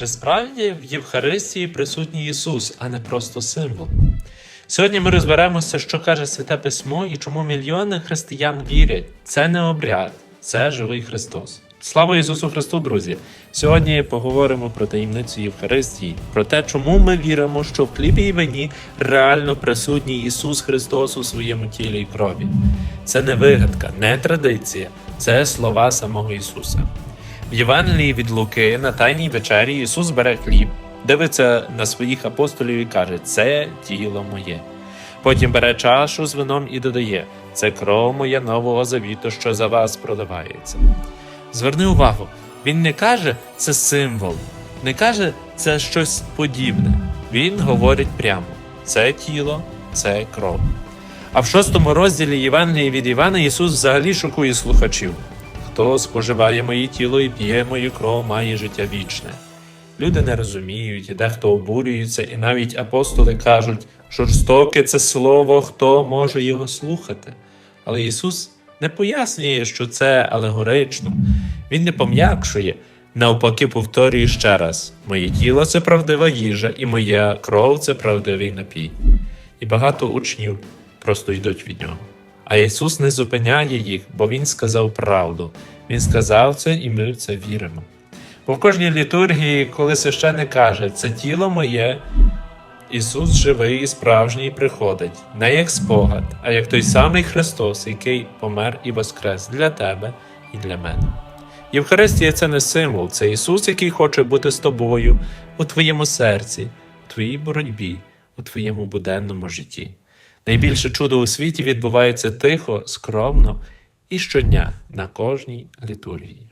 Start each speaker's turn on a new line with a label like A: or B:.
A: Чи справді в Євхаристії присутній Ісус, а не просто символ? Сьогодні ми розберемося, що каже Святе Письмо і чому мільйони християн вірять. Це не обряд, це живий Христос. Слава Ісусу Христу, друзі! Сьогодні поговоримо про таємницю Євхаристії, про те, чому ми віримо, що в хлібі і вині реально присутній Ісус Христос у своєму тілі і крові. Це не вигадка, не традиція, це слова самого Ісуса. В Євангелії від Луки на Тайній вечері Ісус бере хліб, дивиться на своїх апостолів і каже: Це тіло моє. Потім бере чашу з вином і додає: Це кров моя нового завіту, що за вас проливається. Зверни увагу, він не каже це символ, не каже це щось подібне. Він говорить прямо: це тіло, це кров. А в шостому розділі Євангелії від Івана Ісус взагалі шокує слухачів. Хто споживає моє тіло і п'є мою кров, має життя вічне. Люди не розуміють, дехто обурюється, і навіть апостоли кажуть, жорстоке це слово, хто може його слухати. Але Ісус не пояснює, що це алегорично, Він не пом'якшує, навпаки, повторює ще раз: моє тіло це правдива їжа, і моя кров це правдивий напій. І багато учнів просто йдуть від нього. А Ісус не зупиняє їх, бо Він сказав правду. Він сказав це, і ми в це віримо. Бо в кожній літургії, коли священник каже, це тіло моє, Ісус живий і справжній приходить, не як спогад, а як той самий Христос, який помер і воскрес для тебе і для мене. Євхаристія це не символ, це Ісус, який хоче бути з тобою у твоєму серці, у твоїй боротьбі, у твоєму буденному житті. Найбільше чудо у світі відбувається тихо, скромно і щодня на кожній літургії.